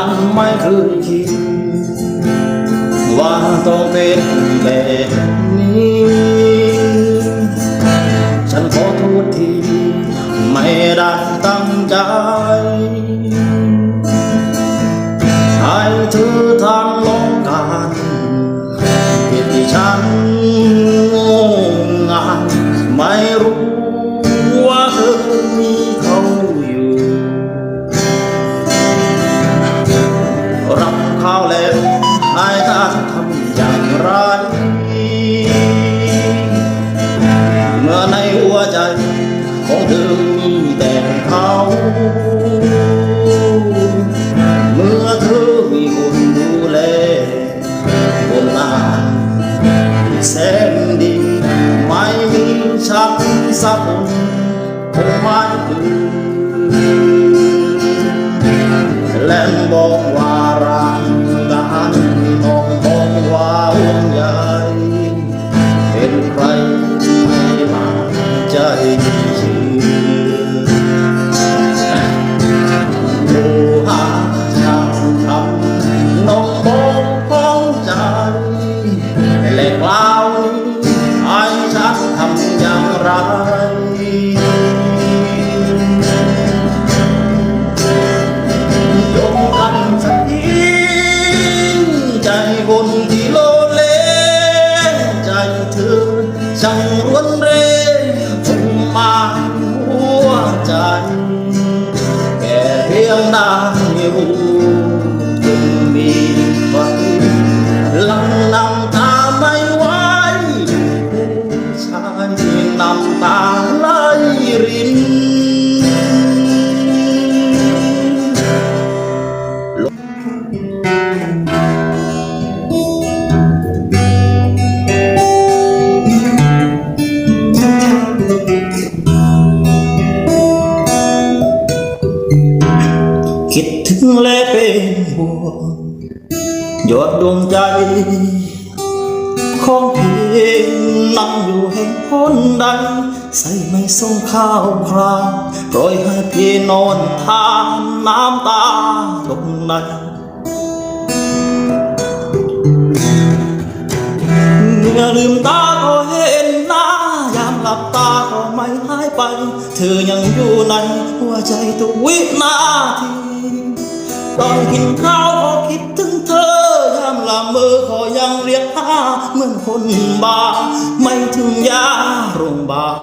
ยังไม่เคยคิดว่าต้องเป็นแบบนี้ ฉันขอโทษทีไม่ได้ตั้งใจให้เธอ ให้ท่านทำอย่างไรเมื่อในหัวใจของเธอมีแต่เขาเมื่อเธอมีคนดูแลคนงานแสนดีไม่มีชักสักคนคงไม่คืนและบอกว่า คนที่โลเลใจเธอช่างรวนเรคงมาหัวใจแค่เพียงได้รู้จึงมีไฟหลังน้ำตาไม่ไหวผู้ชายน้ำตาไหลริน หยดดวงใจ ของเพียงนั่งอยู่แห่งหนใด ใส่ไม่ส่งข้าวคราวปล่อยให้พี่นอนทานน้ำตาตรงไหนเมื่อลืมตาก็เห็นหน้ายามหลับตาก็ไม่หายไป เธอยังอยู่ในหัวใจทุกวินาที ตอนกินข้าวก็คิดถึงเธอยามละเมอขอยังเรียกหาเหมือนคนบ้าไม่ถึงยาโรงพยาบาล